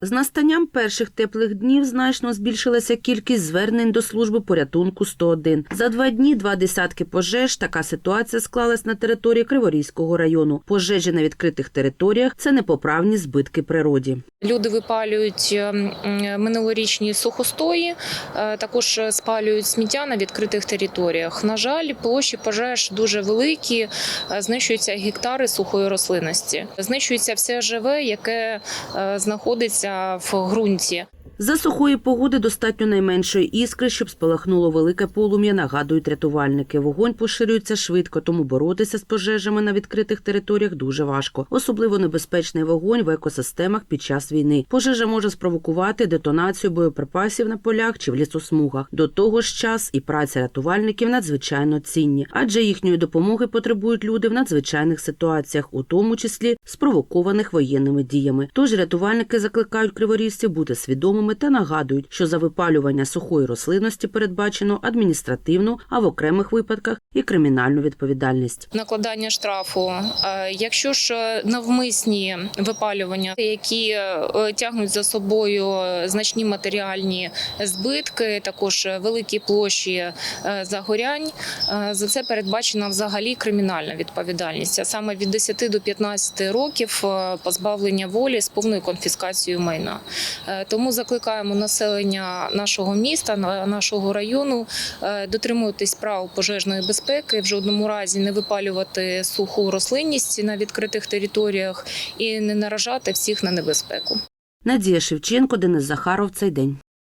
З настанням перших теплих днів значно збільшилася кількість звернень до служби порятунку 101. За два дні два десятки пожеж. Така ситуація склалась на території Криворізького району. Пожежі на відкритих територіях це непоправні збитки природі. Люди випалюють е, минулорічні сухостої, е, також спалюють сміття на відкритих територіях. На жаль, площі пожеж дуже великі, е, знищуються гектари сухої рослинності, знищується все живе, яке е, знаходиться в ґрунті. За сухої погоди достатньо найменшої іскри, щоб спалахнуло велике полум'я, нагадують рятувальники. Вогонь поширюється швидко, тому боротися з пожежами на відкритих територіях дуже важко. Особливо небезпечний вогонь в екосистемах під час війни. Пожежа може спровокувати детонацію боєприпасів на полях чи в лісосмугах. До того ж, час і праця рятувальників надзвичайно цінні, адже їхньої допомоги потребують люди в надзвичайних ситуаціях, у тому числі спровокованих воєнними діями. Тож рятувальники закликають криворізців бути свідомими та нагадують, що за випалювання сухої рослинності передбачено адміністративну, а в окремих випадках і кримінальну відповідальність. Накладання штрафу. Е, Якщо ж е, навмисні випалювання, які е, тягнуть за собою значні матеріальні збитки, також великі площі е, загорянь, е, за це передбачена взагалі кримінальна відповідальність, а саме від 10 до 15 років е, позбавлення волі з повною конфіскацією майна. Е, Тому закликаємо населення нашого міста, на- нашого району е, дотримуватись прав пожежної безпеки, в жодному разі не випалювати суху рослинність на відкритих територіях і не наражати всіх на небезпеку. Надія Шевченко, Денис Захаров. Цей день.